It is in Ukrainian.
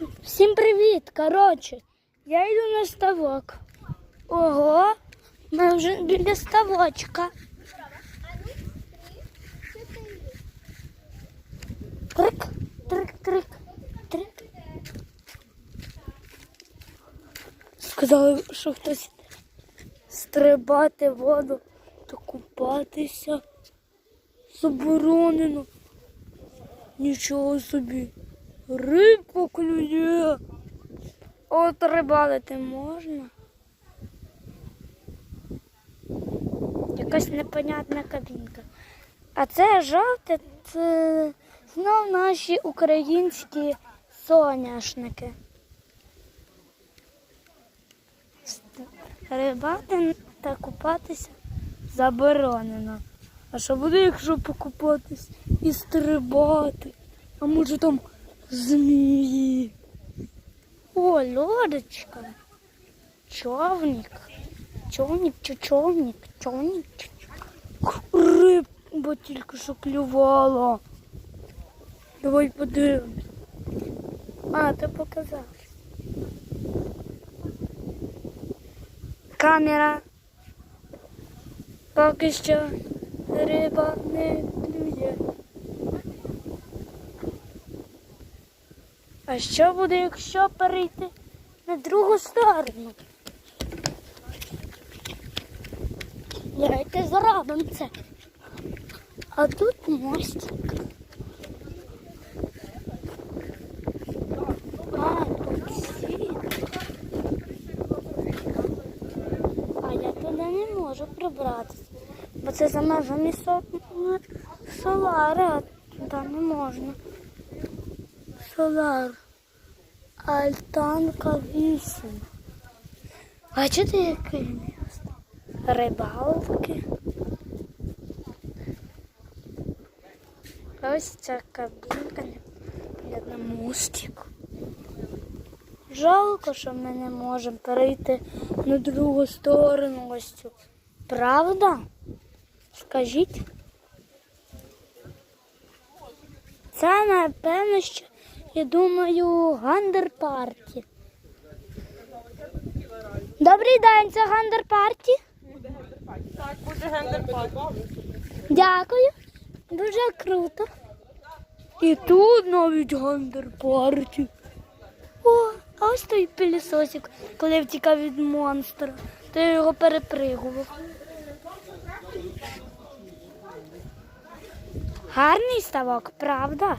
Всім привіт! Коротше, я йду на ставок. Ого, ми вже біля ставочка. Трик, трик, трик, трик. Сказали, що хтось стрибати воду та купатися заборонено. Нічого собі. Рибку клює. От рибалити можна. Якась непонятна кабінка. А це жовте, це знов наші українські соняшники. Рибати та купатися заборонено. А що буде, якщо покупатись і стрибати? А може там змії? О, лодочка. Човник. Човник човник? Човник? Риба тільки що клювала. Давай подивимось. А, ти показав. Камера. Поки що риба не клює. А що буде, якщо перейти на другу сторону? Давайте зробимо це. А тут мостик. А, я туди не можу прибратися. Бо це за межами со... солара, а туди не можна. Солар. Альтанка 8. Бачите, яке місто? Рибалки. Ось ця кабінка на мостик. Жалко, що ми не можемо перейти на другу сторону ось цю. Правда? Скажіть. Це, напевно, що, я думаю, гандер парті. Добрий день, це гандер парті. Так, буде гендер-парк. Дякую. Дуже круто. І тут навіть гандер парті. О, а ось той пилісосик, коли втікав від монстра, то я його перепригував. Гарний ставок, правда?